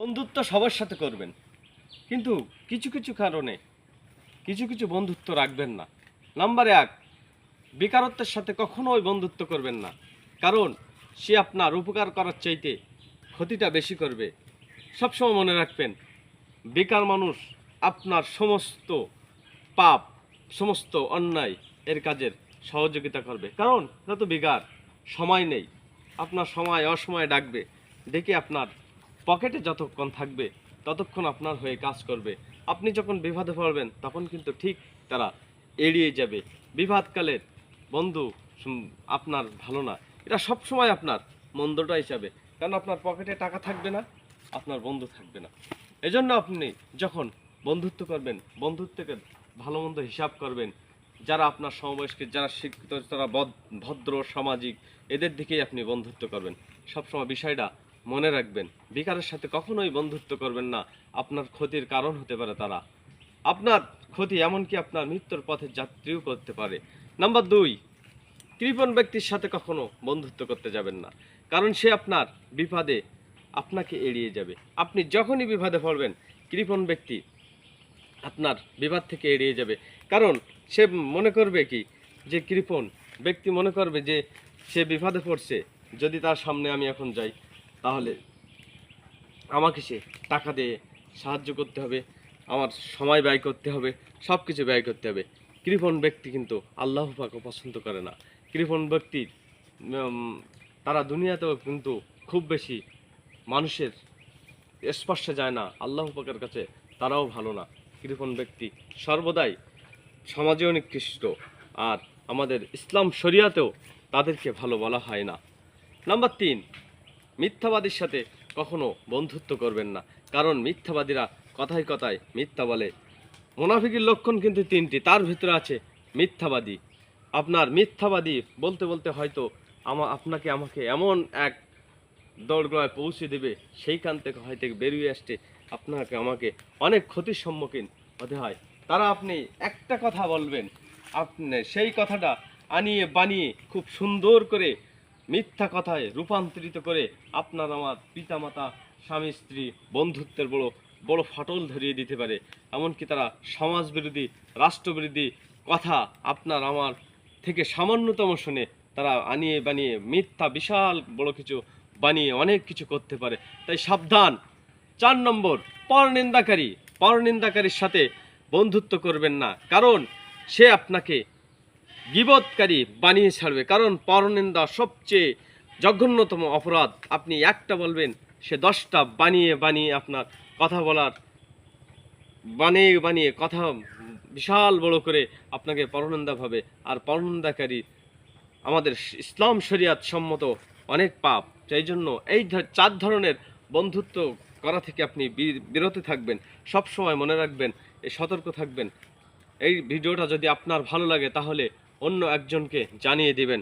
বন্ধুত্ব সবার সাথে করবেন। কিন্তু কিছু কিছু কারণে কিছু কিছু বন্ধুত্ব রাখবেন না। নাম্বার এক, বেকারত্বের সাথে কখনোই বন্ধুত্ব করবেন না। কারণ সে আপনার উপকার করার চাইতে ক্ষতিটা বেশি করবে। সবসময় মনে রাখবেন, বেকার মানুষ আপনার সমস্ত পাপ, সমস্ত অন্যায় এর কাজের সহযোগিতা করবে। কারণ যত বেকার, সময় নেই। আপনার সময় অসময়ে ডাকবে। ডেকে আপনার পকেটে যতক্ষণ থাকবে, ততক্ষণ আপনার হয়ে কাজ করবে। আপনি যখন বিবাদে পড়বেন, তখন কিন্তু ঠিক তারা এড়িয়ে যাবে। বিবাদকালের বন্ধু আপনার ভালো না। এটা সব সময় আপনার মন্দটা হিসাবে কারণ আপনার পকেটে টাকা থাকবে না, আপনার বন্ধু থাকবে না। এজন্য আপনি যখন বন্ধুত্ব করবেন, বন্ধুত্বকে ভালো মন্দ হিসাব করবেন, যারা আপনার সমবয়স্ক, যারা শিক্ষিত বদ- ভদ্র, সামাজিক, এদের দিকেই আপনি বন্ধুত্ব করবেন। সবসময় বিষয়টা মনে রাখবেন বিকারের সাথে কখনোই বন্ধুত্ব করবেন না। আপনার ক্ষতির কারণ হতে পারে তারা। আপনার ক্ষতি এমনকি আপনার মৃত্যুর পথে যাত্রীও করতে পারে। নাম্বার দুই, কৃপণ ব্যক্তির সাথে কখনো বন্ধুত্ব করতে যাবেন না। কারণ সে আপনার বিপদে আপনাকে এড়িয়ে যাবে। আপনি যখনই বিপদে পড়বেন, কৃপণ ব্যক্তি আপনার বিবাদ থেকে এড়িয়ে যাবে। কারণ সে মনে করবে কি? যে কৃপণ ব্যক্তি মনে করবে যে সে বিপদে পড়ছে। যদি তার সামনে আমি এখন যাই তাহলে আমাকে সে টাকা দিয়ে সাহায্য করতে হবে, আমার সময় ব্যয় করতে হবে সব কিছু ব্যয় করতে হবে। কৃপণ ব্যক্তি কিন্তু আল্লাহ পাকে পছন্দ করে না। কৃপণ ব্যক্তি তারা দুনিয়াতেও কিন্তু খুব বেশি মানুষের স্পর্শে যায় না, আল্লাহ পাকের কাছে তারাও ভালো না। কৃপণ ব্যক্তি সর্বদাই সমাজেও নিকৃষ্ট, আর আমাদের ইসলাম শরিয়াতেও তাদেরকে ভালো বলা হয় না। নাম্বার তিন মিথ্যাবাদীর সাথে কখনো বন্ধুত্ব করবেন না। কারণ মিথ্যাবাদীরা কথায় কথায় মিথ্যা বলে। মোনাফিকের লক্ষণ কিন্তু তিনটি, তার ভিতরে আছে মিথ্যাবাদী। আপনার মিথ্যাবাদী বলতে বলতে হয়তো আমা, আপনাকে আমাকে এমন এক দৌড়গোড়ায় পৌঁছে দেবে, সেইখান থেকে হয়তো বেরিয়ে আসতে আপনাকে, আমাকে অনেক ক্ষতির সম্মুখীন হতে হয়। তারা আপনি একটা কথা বলবেন, আপনি সেই কথাটা আনিয়ে বানিয়ে খুব সুন্দর করে মিথ্যা কথায় রূপান্তরিত করে আপনার আমার পিতামাতা, স্বামী, স্ত্রী, বন্ধুত্বের বড় বড় ফাটল ধরিয়ে দিতে পারে। এমনকি তারা সমাজ বিরোধী রাষ্ট্রবিরোধী কথা আপনার আমার থেকে সামান্যতম শুনে তারা আনিয়ে বানিয়ে মিথ্যা, বিশাল বড় কিছু বানিয়ে অনেক কিছু করতে পারে। তাই সাবধান। চার নম্বর, পরনিন্দাকারী। পরনিন্দাকারীর সাথে বন্ধুত্ব করবেন না। কারণ সে আপনাকে গিবৎকারী বানিয়ে ছাড়বে। কারণ পরনিন্দা সবচেয়ে জঘন্যতম অপরাধ। আপনি একটা বলবেন, সে দশটা বানিয়ে বানিয়ে আপনার কথা বলার, বানিয়ে বানিয়ে কথা বিশাল বড় করে আপনাকে পরনিন্দা ভাবে। আর পরনিন্দাকারী আমাদের ইসলাম শরিয়াত সম্মত অনেক পাপ। সেই জন্য এই চার ধরনের বন্ধুত্ব করা থেকে আপনি বিরত থাকবেন। সব সময় মনে রাখবেন সতর্ক থাকবেন। এই ভিডিওটা যদি আপনার ভালো লাগে, তাহলে অন্য একজনকে জানিয়ে দিবেন।